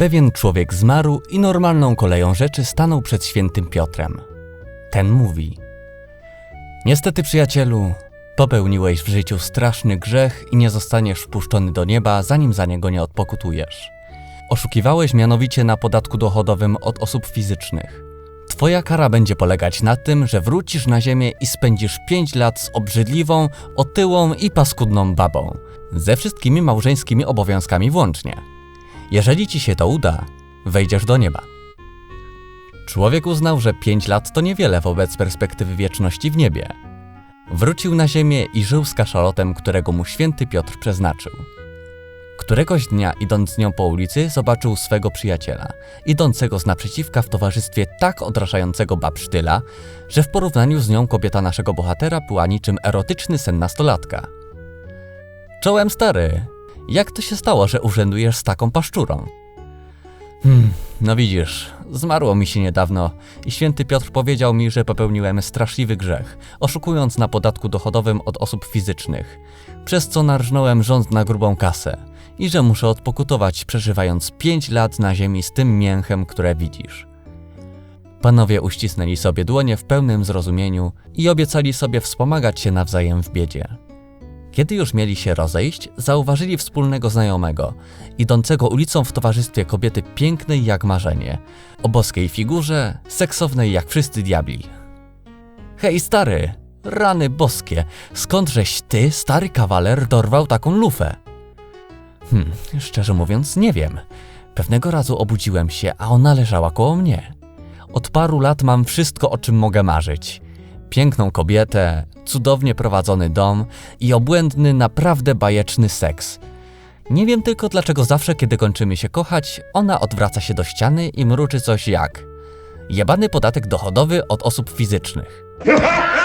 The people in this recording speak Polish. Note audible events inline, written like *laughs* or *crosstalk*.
Pewien człowiek zmarł i normalną koleją rzeczy stanął przed świętym Piotrem. Ten mówi: Niestety, przyjacielu, popełniłeś w życiu straszny grzech i nie zostaniesz wpuszczony do nieba, zanim za niego nie odpokutujesz. Oszukiwałeś mianowicie na podatku dochodowym od osób fizycznych. Twoja kara będzie polegać na tym, że wrócisz na ziemię i spędzisz 5 lat z obrzydliwą, otyłą i paskudną babą, ze wszystkimi małżeńskimi obowiązkami włącznie. Jeżeli ci się to uda, wejdziesz do nieba. Człowiek uznał, że 5 lat to niewiele wobec perspektywy wieczności w niebie. Wrócił na ziemię i żył z kaszalotem, którego mu święty Piotr przeznaczył. Któregoś dnia, idąc z nią po ulicy, zobaczył swego przyjaciela, idącego z naprzeciwka w towarzystwie tak odrażającego babsztyla, że w porównaniu z nią kobieta naszego bohatera była niczym erotyczny sen nastolatka. Czołem stary, jak to się stało, że urzędujesz z taką paszczurą? Hmm, no widzisz, zmarło mi się niedawno i święty Piotr powiedział mi, że popełniłem straszliwy grzech, oszukując na podatku dochodowym od osób fizycznych, przez co narżnąłem rząd na grubą kasę i że muszę odpokutować, przeżywając 5 lat na ziemi z tym mięchem, które widzisz. Panowie uścisnęli sobie dłonie w pełnym zrozumieniu i obiecali sobie wspomagać się nawzajem w biedzie. Kiedy już mieli się rozejść, zauważyli wspólnego znajomego, idącego ulicą w towarzystwie kobiety pięknej jak marzenie, o boskiej figurze, seksownej jak wszyscy diabli. Hej stary, rany boskie, skądżeś ty, stary kawaler, dorwał taką lufę? Hmm, szczerze mówiąc, nie wiem. Pewnego razu obudziłem się, a ona leżała koło mnie. Od paru lat mam wszystko, o czym mogę marzyć. Piękną kobietę, cudownie prowadzony dom i obłędny, naprawdę bajeczny seks. Nie wiem tylko, dlaczego zawsze, kiedy kończymy się kochać, ona odwraca się do ściany i mruczy coś jak: Jebany podatek dochodowy od osób fizycznych. *laughs*